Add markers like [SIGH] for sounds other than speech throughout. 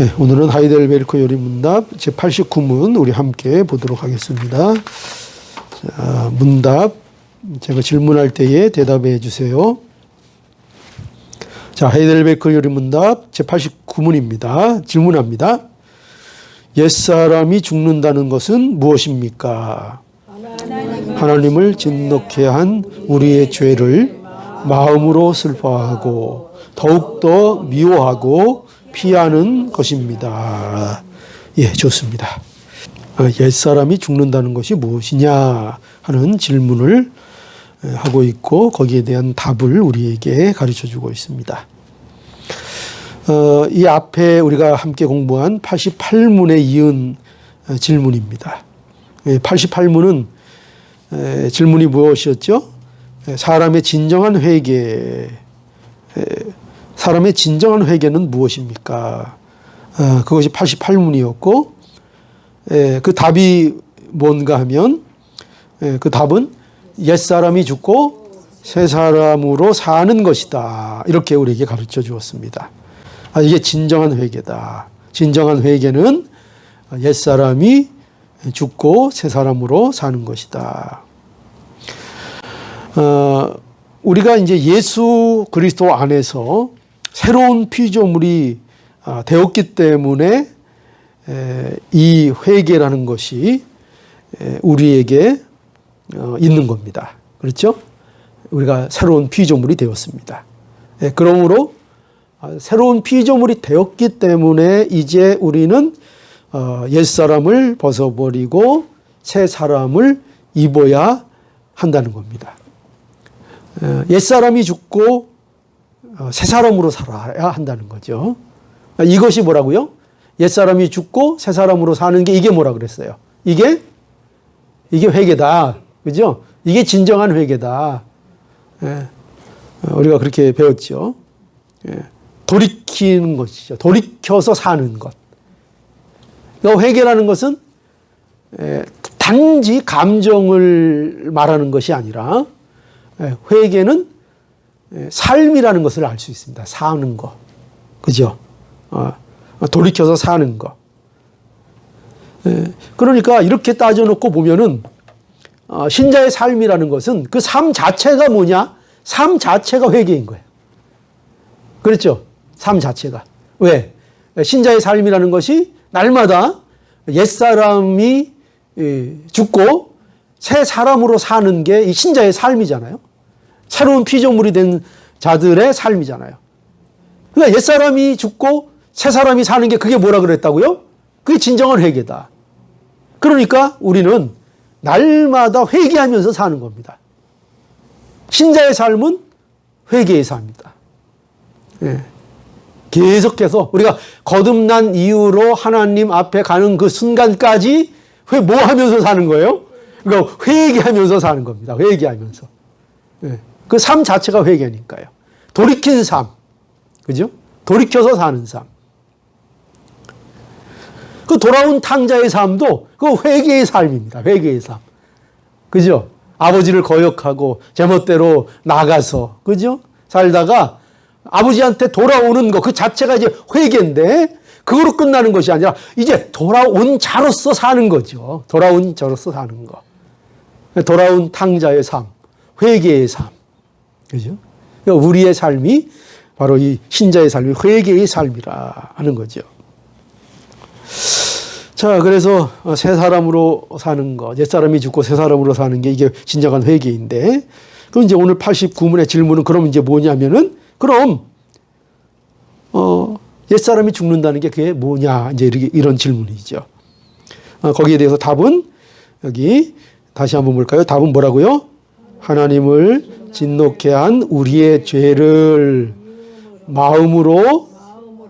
네, 오늘은 하이델베르크 요리 문답 제 89문 우리 함께 보도록 하겠습니다. 자, 문답 제가 질문할 때에 대답해 주세요. 자, 하이델베르크 요리 문답 제 89문입니다. 질문합니다. 옛사람이 죽는다는 것은 무엇입니까? 하나님을 진노케 한 우리의 죄를 마음으로 슬퍼하고 더욱더 미워하고 피하는 것입니다. 예, 좋습니다. 아, 옛사람이 죽는다는 것이 무엇이냐 하는 질문을 하고 있고 거기에 대한 답을 우리에게 가르쳐 주고 있습니다. 어, 이 앞에 우리가 함께 공부한 88문에 이은 질문입니다. 88문은 질문이 무엇이었죠? 사람의 진정한 회개, 사람의 진정한 회개는 무엇입니까? 어, 그것이 88문이었고, 그 답이 뭔가 하면, 그 답은 옛사람이 죽고 새 사람으로 사는 것이다. 이렇게 우리에게 가르쳐 주었습니다. 아, 이게 진정한 회개다. 진정한 회개는 옛사람이 죽고 새 사람으로 사는 것이다. 어, 우리가 이제 예수 그리스도 안에서 새로운 피조물이 아, 되었기 때문에 이 회개라는 것이 우리에게 어, 있는 겁니다. 그렇죠? 우리가 새로운 피조물이 되었습니다. 그러므로 아, 새로운 피조물이 되었기 때문에 이제 우리는 어, 옛 사람을 벗어버리고 새 사람을 입어야 한다는 겁니다. 옛 사람이 죽고 어, 새 사람으로 살아야 한다는 거죠. 아, 이것이 뭐라고요? 옛 사람이 죽고 새 사람으로 사는 게 이게 뭐라 그랬어요? 이게 이게 회개다, 그죠? 이게 진정한 회개다. 예. 어, 우리가 그렇게 배웠죠. 예. 돌이키는 것이죠. 돌이켜서 사는 것. 그러니까 회개라는 것은 예, 단지 감정을 말하는 것이 아니라 예, 회개는 예, 삶이라는 것을 알 수 있습니다. 사는 거. 그죠? 어, 돌이켜서 사는 거. 그러니까 이렇게 따져놓고 보면은 어, 신자의 삶이라는 것은 그 삶 자체가 뭐냐? 삶 자체가 회개인 거예요. 그렇죠? 삶 자체가. 왜? 신자의 삶이라는 것이 날마다 옛사람이 죽고 새 사람으로 사는 게 이 신자의 삶이잖아요. 새로운 피조물이 된 자들의 삶이잖아요. 그러니까 옛사람이 죽고 새 사람이 사는 게 그게 뭐라 그랬다고요? 그게 진정한 회개다. 그러니까 우리는 날마다 회개하면서 사는 겁니다. 신자의 삶은 회개의 삶이다. 예. 계속해서 우리가 거듭난 이후로 하나님 앞에 가는 그 순간까지 회, 뭐 하면서 사는 거예요? 그러니까 회개하면서 사는 겁니다. 회개하면서. 네. 그 삶 자체가 회개니까요. 돌이킨 삶. 그죠? 돌이켜서 사는 삶. 그 돌아온 탕자의 삶도 그 회개의 삶입니다. 회개의 삶. 그죠? 아버지를 거역하고 제멋대로 나가서, 그죠? 살다가 아버지한테 돌아오는 것 그 자체가 이제 회개인데 그거로 끝나는 것이 아니라 이제 돌아온 자로서 사는 거죠. 돌아온 자로서 사는 거. 돌아온 탕자의 삶, 회개의 삶. 그죠? 그러니까 우리의 삶이 바로 이 신자의 삶이 회개의 삶이라 하는 거죠. 자, 그래서 새 사람으로 사는 거, 옛 사람이 죽고 새 사람으로 사는 게 이게 진정한 회개인데, 그럼 이제 오늘 89문의 질문은 그럼 이제 뭐냐면은 그럼 어, 옛사람이 죽는다는 게 그게 뭐냐 이제 이렇게 이런 질문이죠. 어, 거기에 대해서 답은 여기 다시 한번 볼까요? 답은 뭐라고요? 하나님을 진노케 한 우리의 죄를 마음으로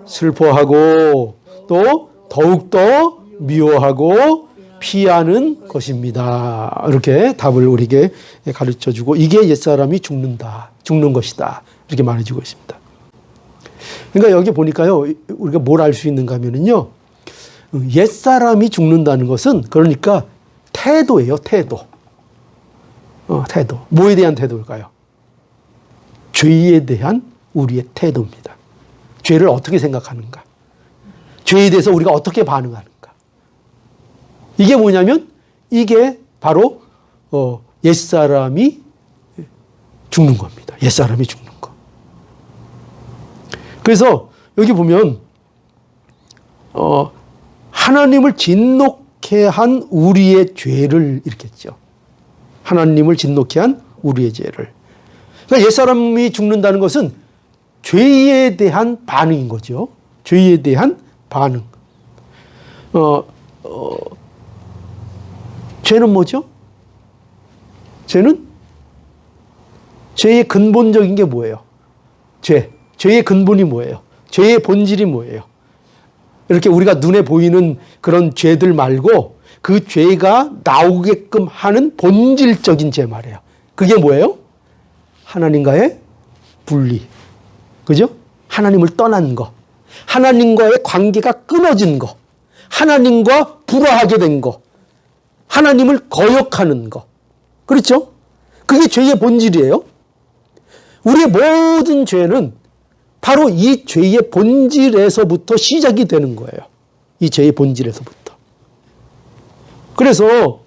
슬퍼하고 또 더욱더 미워하고 피하는 것입니다. 이렇게 답을 우리에게 가르쳐 주고 이게 옛사람이 죽는다. 죽는 것이다. 이렇게 말해 주고 있습니다. 그러니까 여기 보니까요, 우리가 뭘 알 수 있는가 하면은요, 옛사람이 죽는다는 것은 그러니까 태도예요, 태도. 어, 태도. 뭐에 대한 태도일까요? 죄에 대한 우리의 태도입니다. 죄를 어떻게 생각하는가? 죄에 대해서 우리가 어떻게 반응하는가. 이게 뭐냐면 이게 바로 어, 옛사람이 죽는 겁니다. 옛사람이 죽는 거. 그래서 여기 보면 어, 하나님을 진노케 한 우리의 죄를 이렇게 했죠. 하나님을 진노케 한 우리의 죄를. 그러니까 옛사람이 죽는다는 것은 죄에 대한 반응인 거죠. 죄에 대한 반응. 어, 어, 죄는 뭐죠? 죄는 죄의 근본적인 게 뭐예요? 죄. 죄의 근본이 뭐예요? 죄의 본질이 뭐예요? 이렇게 우리가 눈에 보이는 그런 죄들 말고 그 죄가 나오게끔 하는 본질적인 죄 말이에요. 그게 뭐예요? 하나님과의 분리. 그죠? 하나님을 떠난 거. 하나님과의 관계가 끊어진 거. 하나님과 불화하게 된 거. 하나님을 거역하는 거. 그렇죠? 그게 죄의 본질이에요. 우리의 모든 죄는 바로 이 죄의 본질에서부터 시작이 되는 거예요. 이 죄의 본질에서부터. 그래서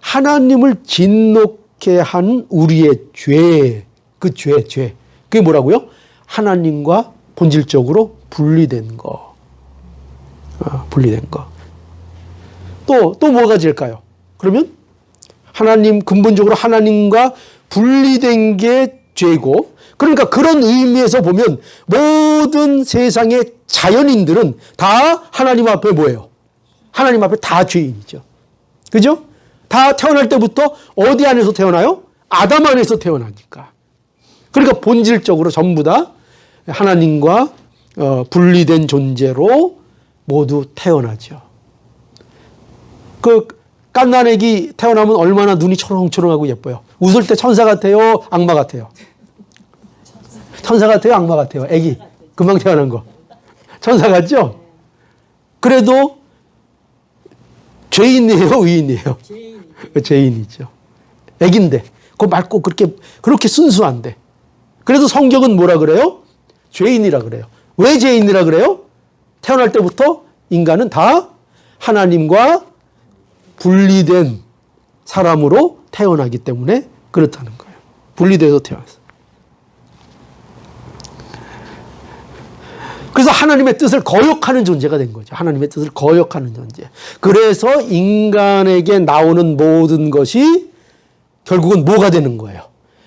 하나님을 진노케 한 우리의 죄, 그 죄, 죄. 그게 뭐라고요? 하나님과 본질적으로 분리된 거. 어, 분리된 거. 또, 또 뭐가 질까요? 그러면 하나님, 근본적으로 하나님과 분리된 게 죄고, 그러니까 그런 의미에서 보면 모든 세상의 자연인들은 다 하나님 앞에 뭐예요? 하나님 앞에 다 죄인이죠. 그죠? 다 태어날 때부터 어디 안에서 태어나요? 아담 안에서 태어나니까. 그러니까 본질적으로 전부 다 하나님과 어, 분리된 존재로 모두 태어나죠. 그 깐난애기 태어나면 얼마나 눈이 초롱초롱하고 예뻐요. 웃을 때 천사 같아요, 악마 같아요. 천사 같아요, 악마 같아요. 애기 금방 태어난 거. 천사 같죠? 그래도 죄인이에요, 의인이에요? 죄인 이죠. 애긴데. 그 맑고 그렇게 그렇게 순수한데. 그래서 성경은 뭐라 그래요? 죄인이라 그래요. 왜 죄인이라 그래요? 태어날 때부터 인간은 다 하나님과 분리된 사람으로 태어나기 때문에 그렇다는 거예요. 분리돼서 태어났어. 그래서 하나님의 뜻을 거역하는 존재가 된 거죠. 하나님의 뜻을 거역하는 존재. 그래서 인간에게 나오는 모든 것이 결국은 뭐가 되는 거예요?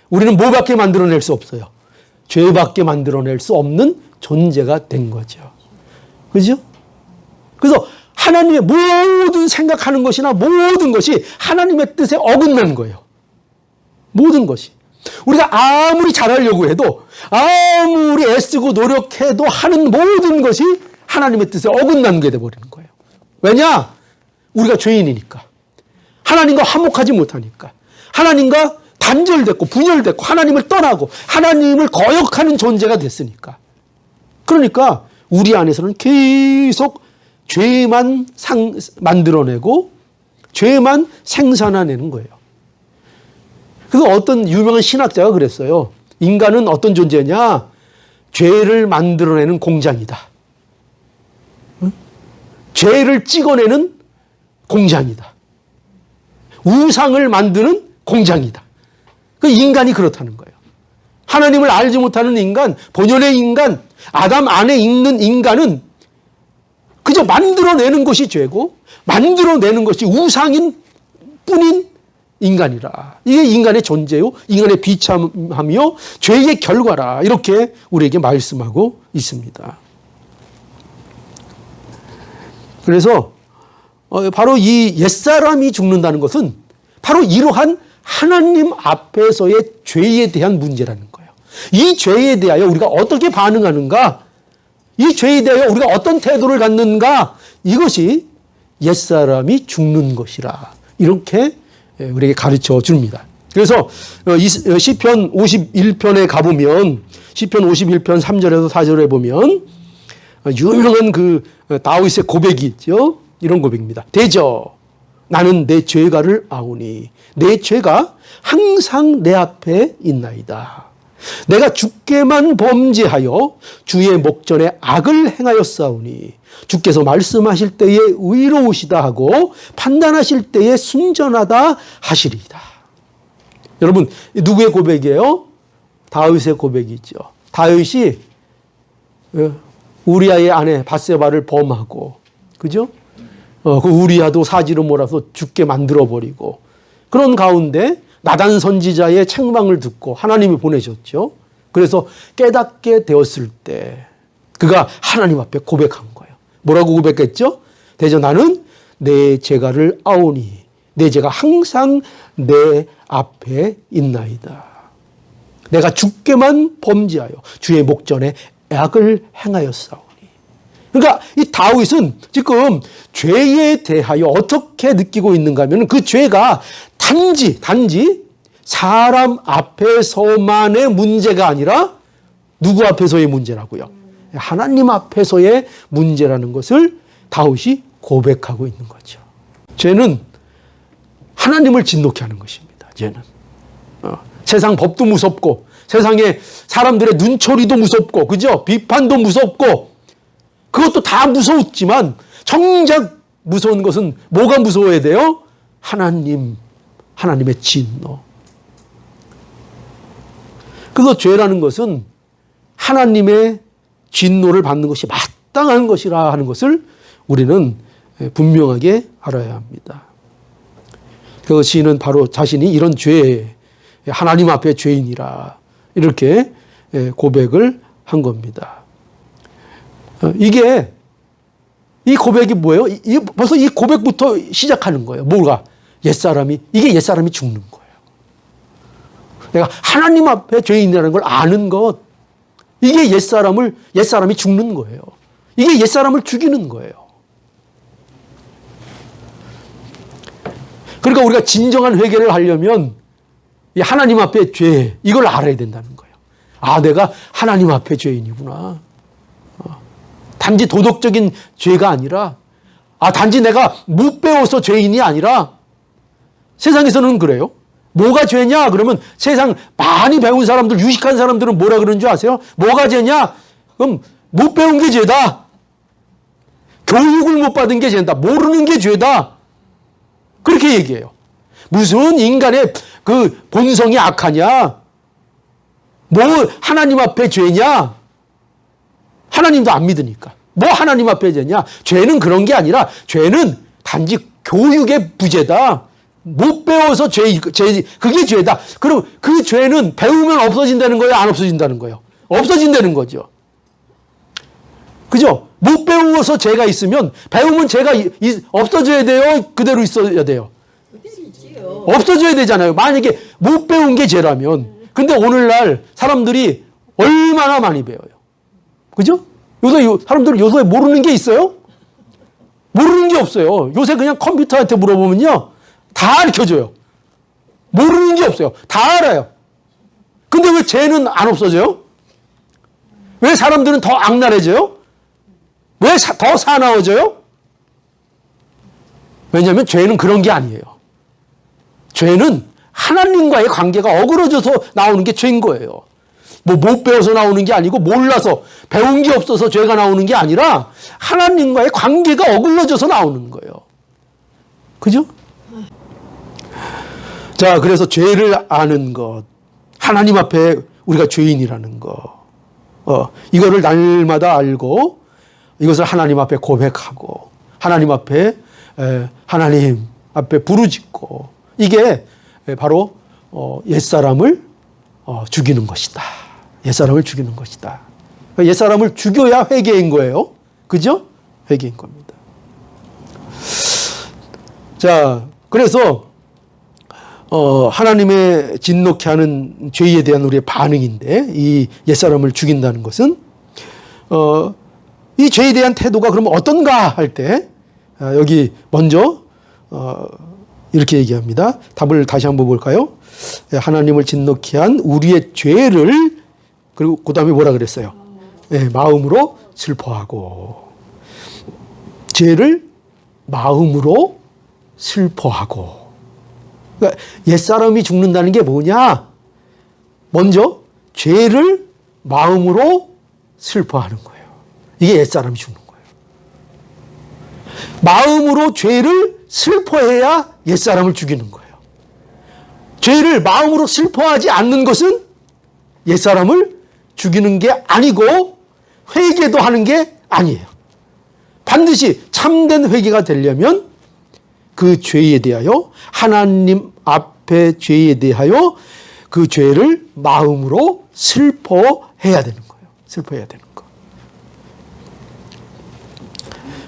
우리는 뭐밖에 만들어낼 수 없어요. 죄밖에 만들어낼 수 없는 존재가 된 거죠. 그죠? 그래서 하나님의 모든 생각하는 것이나 모든 것이 하나님의 뜻에 어긋난 거예요. 모든 것이. 우리가 아무리 잘하려고 해도 아무리 애쓰고 노력해도 하는 모든 것이 하나님의 뜻에 어긋난 게 돼버리는 거예요. 왜냐? 우리가 죄인이니까. 하나님과 화목하지 못하니까. 하나님과 단절됐고 분열됐고 하나님을 떠나고 하나님을 거역하는 존재가 됐으니까. 그러니까 우리 안에서는 계속 죄만 상, 만들어내고 죄만 생산해내는 거예요. 그래서 어떤 유명한 신학자가 그랬어요. 인간은 어떤 존재냐? 죄를 만들어내는 공장이다. 응? 죄를 찍어내는 공장이다. 우상을 만드는 공장이다. 그 인간이 그렇다는 거예요. 하나님을 알지 못하는 인간, 본연의 인간, 아담 안에 있는 인간은 그저 만들어내는 것이 죄고, 만들어내는 것이 우상인 뿐인 인간이라. 이게 인간의 존재요, 인간의 비참함이요, 죄의 결과라. 이렇게 우리에게 말씀하고 있습니다. 그래서 어, 바로 이 옛사람이 죽는다는 것은 바로 이러한 하나님 앞에서의 죄에 대한 문제라는 거예요. 이 죄에 대하여 우리가 어떻게 반응하는가? 이 죄에 대하여 우리가 어떤 태도를 갖는가? 이것이 옛사람이 죽는 것이라. 이렇게 우리에게 가르쳐 줍니다. 그래서 어, 시편 51편에 가보면 시편 51편 3절에서 4절에 보면 유명한 그 다윗의 고백이 있죠. 이런 고백입니다. 대저 나는 내 죄가를 아오니 내 죄가 항상 내 앞에 있나이다. 내가 주께만 범죄하여 주의 목전에 악을 행하였사오니 주께서 말씀하실 때에 의로우시다 하고 판단하실 때에 순전하다 하시리이다. 여러분 누구의 고백이에요? 다윗의 고백이죠. 다윗이 어, 우리아의 아내 바세바를 범하고 그죠? 어, 그 우리아도 사지로 몰아서 죽게 만들어 버리고 그런 가운데 나단 선지자의 책망을 듣고 하나님이 보내셨죠. 그래서 깨닫게 되었을 때 그가 하나님 앞에 고백한 거예요. 뭐라고 고백했죠? 대저 나는 내 죄가를 아오니 내 죄가 항상 내 앞에 있나이다. 내가 주께만 범죄하여 주의 목전에 악을 행하였사오니. 그러니까 이 다윗은 지금 죄에 대하여 어떻게 느끼고 있는가 하면 그 죄가 단지 단지 사람 앞에서만의 문제가 아니라 누구 앞에서의 문제라고요? 하나님 앞에서의 문제라는 것을 다윗이 고백하고 있는 거죠. 죄는 하나님을 진노케 하는 것입니다. 죄는 어, 세상 법도 무섭고 세상에 사람들의 눈초리도 무섭고 그죠? 비판도 무섭고 그것도 다 무서웠지만 정작 무서운 것은 뭐가 무서워야 돼요? 하나님, 하나님의 진노. 그래서 죄라는 것은 하나님의 진노를 받는 것이 마땅한 것이라 하는 것을 우리는 분명하게 알아야 합니다. 그 시인은 바로 자신이 이런 죄, 하나님 앞에 죄인이라 이렇게 고백을 한 겁니다. 어, 이게 이 고백이 뭐예요? 이, 벌써 이 고백부터 시작하는 거예요. 뭐가? 옛사람이, 이게 옛사람이 죽는 거예요. 내가 하나님 앞에 죄인이라는 걸 아는 것. 이게 옛사람을, 옛사람이 죽는 거예요. 이게 옛사람을 죽이는 거예요. 그러니까 우리가 진정한 회개를 하려면 이 하나님 앞에 죄, 이걸 알아야 된다는 거예요. 아, 내가 하나님 앞에 죄인이구나. 단지 도덕적인 죄가 아니라 아 단지 내가 못 배워서 죄인이 아니라 세상에서는 그래요. 뭐가 죄냐? 그러면 세상 많이 배운 사람들, 유식한 사람들은 뭐라 그러는 줄 아세요? 뭐가 죄냐? 그럼 못 배운 게 죄다. 교육을 못 받은 게 죄다. 모르는 게 죄다. 그렇게 얘기해요. 무슨 인간의 그 본성이 악하냐? 뭐 하나님 앞에 죄냐? 하나님도 안 믿으니까. 뭐 하나님 앞에 되냐? 죄는 그런 게 아니라 죄는 단지 교육의 부재다. 못 배워서 죄, 죄, 그게 죄다. 그럼 그 죄는 배우면 없어진다는 거예요? 안 없어진다는 거예요? 없어진다는 거죠. 그죠? 못 배워서 죄가 있으면 배우면 죄가 없어져야 돼요? 그대로 있어야 돼요? 없어져야 되잖아요. 만약에 못 배운 게 죄라면. 근데 오늘날 사람들이 얼마나 많이 배워요? 그죠? 요새 사람들은 요새 모르는 게 있어요? 모르는 게 없어요. 요새 그냥 컴퓨터한테 물어보면요. 다 알려줘요. 모르는 게 없어요. 다 알아요. 근데 왜 죄는 안 없어져요? 왜 사람들은 더 악랄해져요? 왜 더 사나워져요? 왜냐하면 죄는 그런 게 아니에요. 죄는 하나님과의 관계가 어그러져서 나오는 게 죄인 거예요. 뭐 못 배워서 나오는 게 아니고 몰라서 배운 게 없어서 죄가 나오는 게 아니라 하나님과의 관계가 어글러져서 나오는 거예요. 그죠? 자, 그래서 죄를 아는 것, 하나님 앞에 우리가 죄인이라는 것, 어, 이거를 날마다 알고 이것을 하나님 앞에 고백하고 하나님 앞에 에, 하나님 앞에 부르짖고 이게 바로 어, 옛사람을 어, 죽이는 것이다. 옛사람을 죽이는 것이다. 옛사람을 죽여야 회개인 거예요. 그죠? 회개인 겁니다. 자, 그래서 어, 하나님의 진노케 하는 죄에 대한 우리의 반응인데 이 옛사람을 죽인다는 것은 어, 이 죄에 대한 태도가 그러면 어떤가 할때 아, 여기 먼저 어, 이렇게 얘기합니다. 답을 다시 한번 볼까요? 하나님을 진노케 한 우리의 죄를 그리고 그 다음에 뭐라 그랬어요? 네, 마음으로 슬퍼하고. 죄를 마음으로 슬퍼하고. 그러니까 옛사람이 죽는다는 게 뭐냐? 먼저 죄를 마음으로 슬퍼하는 거예요. 이게 옛사람이 죽는 거예요. 마음으로 죄를 슬퍼해야 옛사람을 죽이는 거예요. 죄를 마음으로 슬퍼하지 않는 것은 옛사람을 죽이는 게 아니고 회개도 하는 게 아니에요. 반드시 참된 회개가 되려면 그 죄에 대하여 하나님 앞에 죄에 대하여 그 죄를 마음으로 슬퍼해야 되는 거예요. 슬퍼해야 되는 거.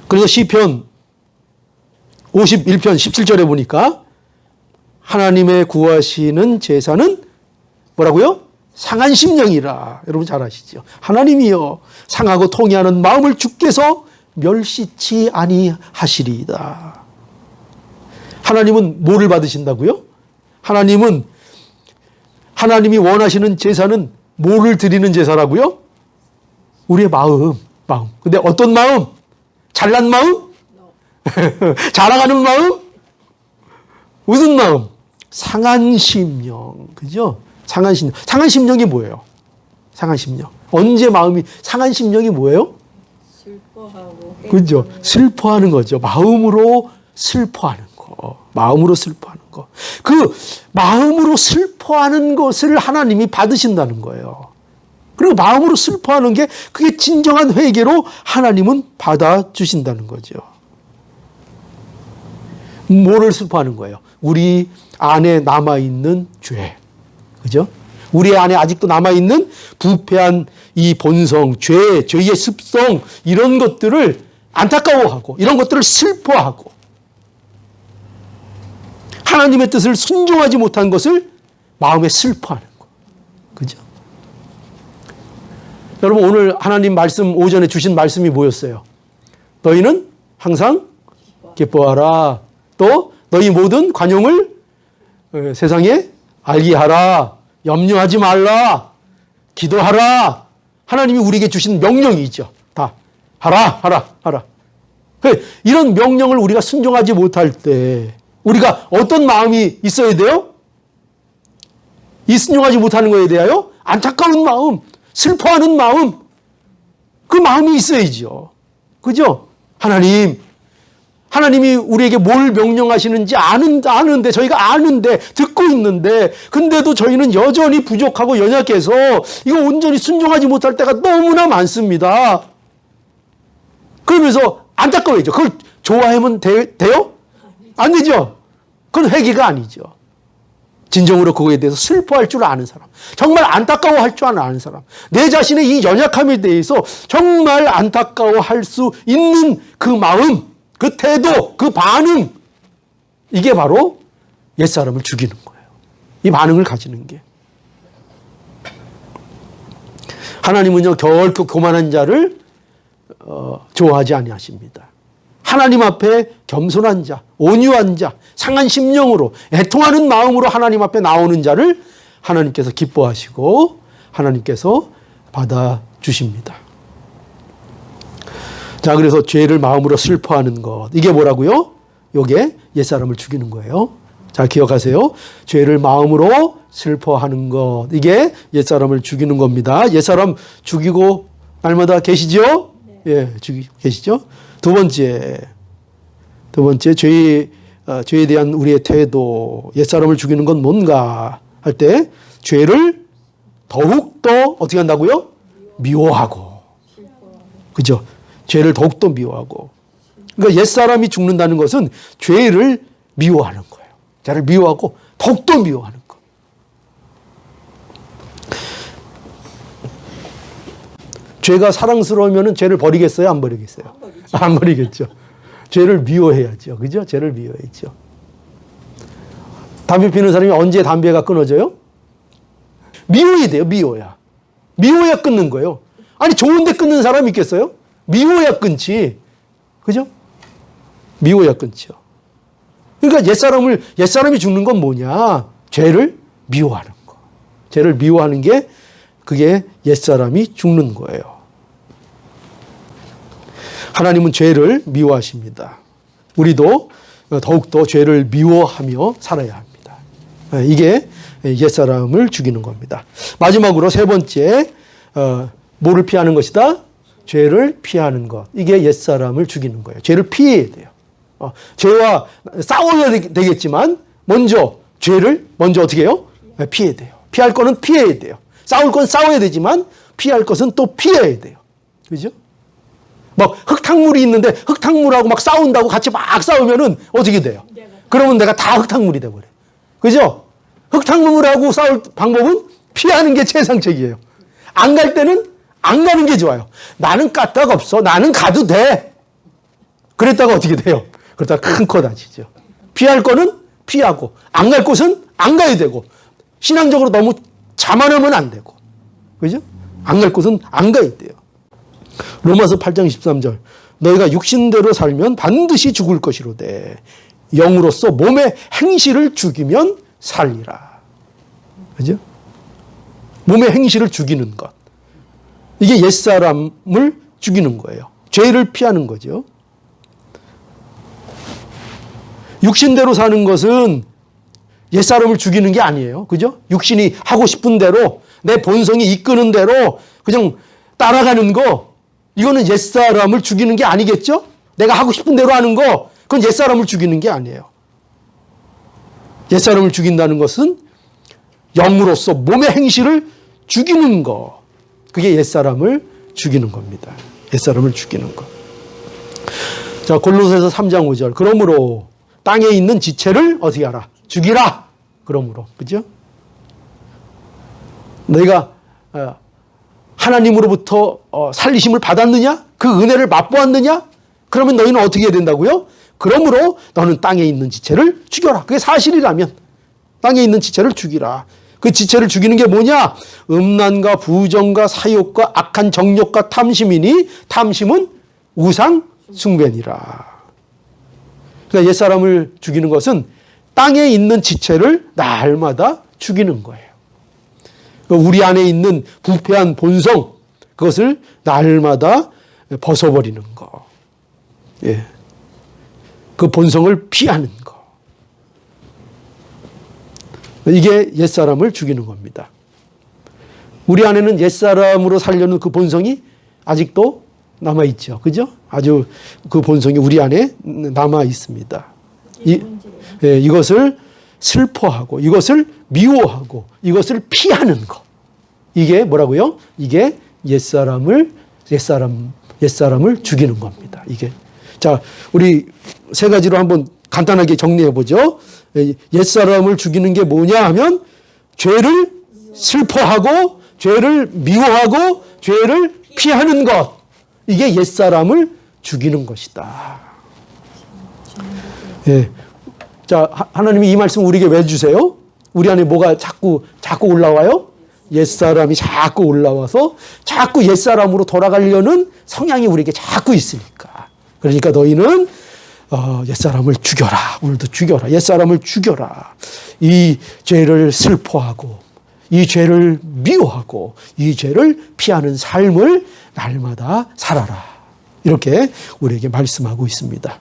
그래서 시편 51편 17절에 보니까 하나님의 구하시는 제사는 뭐라고요? 상한 심령이라. 여러분 잘 아시죠? 하나님이여 상하고 통해하는 마음을 주께서 멸시치 아니하시리이다. 하나님은 뭐를 받으신다고요? 하나님은 하나님이 원하시는 제사는 뭐를 드리는 제사라고요? 우리의 마음, 마음. 근데 어떤 마음? 잘난 마음? [LAUGHS] 자랑하는 마음? 무슨 마음? 상한 심령. 그죠? 상한 심령. 상한 심령이 뭐예요? 상한 심령. 언제 마음이 상한 심령이 뭐예요? 슬퍼하고 그죠? 슬퍼하는 거죠. 마음으로 슬퍼하는 거. 마음으로 슬퍼하는 거. 그 마음으로 슬퍼하는 것을 하나님이 받으신다는 거예요. 그리고 마음으로 슬퍼하는 게 그게 진정한 회개로 하나님은 받아주신다는 거죠. 뭐를 슬퍼하는 거예요? 우리 안에 남아있는 죄. 그죠? 우리 안에 아직도 남아있는 부패한 이 본성, 죄, 죄의 습성, 이런 것들을 안타까워하고, 이런 것들을 슬퍼하고, 하나님의 뜻을 순종하지 못한 것을 마음에 슬퍼하는 거. 그죠? 여러분, 오늘 하나님 말씀, 오전에 주신 말씀이 뭐였어요? 너희는 항상 기뻐하라. 또, 너희 모든 관용을 어, 세상에 알게 하라. 염려하지 말라. 기도하라. 하나님이 우리에게 주신 명령이죠. 다. 하라, 하라, 하라. 그 이런 명령을 우리가 순종하지 못할 때 우리가 어떤 마음이 있어야 돼요? 이 순종하지 못하는 것에 대하여 안타까운 마음, 슬퍼하는 마음, 그 마음이 있어야죠. 그죠? 하나님, 하나님이 우리에게 뭘 명령하시는지 아는, 아는데, 저희가 아는데, 듣고 있는데, 근데도 저희는 여전히 부족하고 연약해서 이거 온전히 순종하지 못할 때가 너무나 많습니다. 그러면서 안타까워야죠. 그걸 좋아하면 되, 돼요? 안 되죠? 그건 회개가 아니죠. 진정으로 그거에 대해서 슬퍼할 줄 아는 사람. 정말 안타까워할 줄 아는 사람. 내 자신의 이 연약함에 대해서 정말 안타까워할 수 있는 그 마음, 그 태도, 그 반응. 이게 바로 옛사람을 죽이는 거예요. 이 반응을 가지는 게. 하나님은요, 결코 교만한 자를 어, 좋아하지 아니하십니다. 하나님 앞에 겸손한 자, 온유한 자, 상한 심령으로 애통하는 마음으로 하나님 앞에 나오는 자를 하나님께서 기뻐하시고 하나님께서 받아 주십니다. 자, 그래서 죄를 마음으로 슬퍼하는 것. 이게 뭐라고요? 요게 옛사람을 죽이는 거예요. 잘 기억하세요. 죄를 마음으로 슬퍼하는 것. 이게 옛사람을 죽이는 겁니다. 옛사람 죽이고 날마다 계시죠? 예, 죽이고 계시죠? 두 번째. 두 번째, 죄, 어, 죄에 대한 우리의 태도. 옛사람을 죽이는 건 뭔가 할 때, 죄를 더욱더 어떻게 한다고요? 미워하고. 그죠? 죄를 더욱더 미워하고. 그러니까 옛사람이 죽는다는 것은 죄를 미워하는 거예요. 죄를 미워하고 더욱더 미워하는 거. 죄가 사랑스러우면 죄를 버리겠어요? 안 버리겠어요? [LAUGHS] 안 버리겠죠. 죄를 미워해야죠. 그죠? 죄를 미워해야죠. 담배 피는 사람이 언제 담배가 끊어져요? 미워야 돼요, 미워야. 미워야 끊는 거예요. 아니, 좋은데 끊는 사람이 있겠어요? 미워야 끊지. 그죠? 미워야 끊죠. 그러니까 옛사람을, 옛사람이 죽는 건 뭐냐? 죄를 미워하는 거. 죄를 미워하는 게 그게 옛사람이 죽는 거예요. 하나님은 죄를 미워하십니다. 우리도 더욱더 죄를 미워하며 살아야 합니다. 이게 옛사람을 죽이는 겁니다. 마지막으로 세 번째 어, 뭐를 피하는 것이다? 죄를 피하는 것. 이게 옛사람을 죽이는 거예요. 죄를 피해야 돼요. 어, 죄와 싸워야 되- 되겠지만 먼저 죄를 먼저 어떻게 해요? 네, 피해야 돼요. 피할 거는 피해야 돼요. 싸울 건 싸워야 되지만 피할 것은 또 피해야 돼요. 그죠? 뭐 흙탕물이 있는데 흙탕물하고 막 싸운다고 같이 막 싸우면은 어떻게 돼요? 그러면 내가 다 흙탕물이 돼 버려. 그죠? 흙탕물하고 싸울 방법은 피하는 게 최상책이에요. 안 갈 때는 안 가는 게 좋아요. 나는 까딱 없어. 나는 가도 돼. 그랬다가 어떻게 돼요? 그러다가 큰코 다치죠. 피할 거는 피하고 안 갈 곳은 안 가야 되고 신앙적으로 너무 자만하면 안 되고 그죠? 안 갈 곳은 안 가야 돼요. 로마서 8장 13절 너희가 육신대로 살면 반드시 죽을 것이로되 영으로서 몸의 행실을 죽이면 살리라. 그죠? 몸의 행실을 죽이는 것. 이게 옛사람을 죽이는 거예요. 죄를 피하는 거죠. 육신대로 사는 것은 옛사람을 죽이는 게 아니에요. 그죠? 육신이 하고 싶은 대로 내 본성이 이끄는 대로 그냥 따라가는 거 이거는 옛사람을 죽이는 게 아니겠죠? 내가 하고 싶은 대로 하는 거 그건 옛사람을 죽이는 게 아니에요. 옛사람을 죽인다는 것은 영으로서 몸의 행실을 죽이는 거. 그게 옛사람을 죽이는 겁니다. 옛사람을 죽이는 거. 자, 골로새서 3장 5절. 그러므로 땅에 있는 지체를 어떻게 하라? 죽이라. 그러므로. 그죠? 너희가 어, 하나님으로부터 어, 살리심을 받았느냐? 그 은혜를 맛보았느냐? 그러면 너희는 어떻게 해야 된다고요? 그러므로 너는 땅에 있는 지체를 죽여라. 그게 사실이라면 땅에 있는 지체를 죽이라. 그 지체를 죽이는 게 뭐냐? 음란과 부정과 사욕과 악한 정욕과 탐심이니 탐심은 우상 숭배니라. 그러니까 옛사람을 죽이는 것은 땅에 있는 지체를 날마다 죽이는 거예요. 우리 안에 있는 부패한 본성, 그것을 날마다 벗어버리는 거. 예. 그 본성을 피하는 거. 이게 옛사람을 죽이는 겁니다. 우리 안에는 옛사람으로 살려는 그 본성이 아직도 남아 있죠. 그죠? 아주 그 본성이 우리 안에 남아 있습니다. 이, 예, 이것을 슬퍼하고, 이것을 미워하고, 이것을 피하는 것. 이게 뭐라고요? 이게 옛사람을, 옛사람, 옛사람을 죽이는 겁니다. 이게. 자, 우리 세 가지로 한번 간단하게 정리해 보죠. 예, 옛사람을 죽이는 게 뭐냐 하면 죄를 슬퍼하고 죄를 미워하고 죄를 피하는 것. 이게 옛사람을 죽이는 것이다. 예. 자, 하- 하나님이 이 말씀 우리에게 왜 주세요? 우리 안에 뭐가 자꾸 자꾸 올라와요? 옛사람이 자꾸 올라와서 자꾸 옛사람으로 돌아가려는 성향이 우리에게 자꾸 있으니까. 그러니까 너희는 어, 옛사람을 죽여라. 오늘도 죽여라. 옛사람을 죽여라. 이 죄를 슬퍼하고 이 죄를 미워하고 이 죄를 피하는 삶을 날마다 살아라. 이렇게 우리에게 말씀하고 있습니다.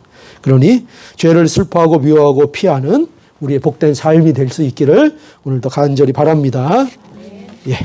그러니 죄를 슬퍼하고 미워하고 피하는 우리의 복된 삶이 될 수 있기를 오늘도 간절히 바랍니다. 예.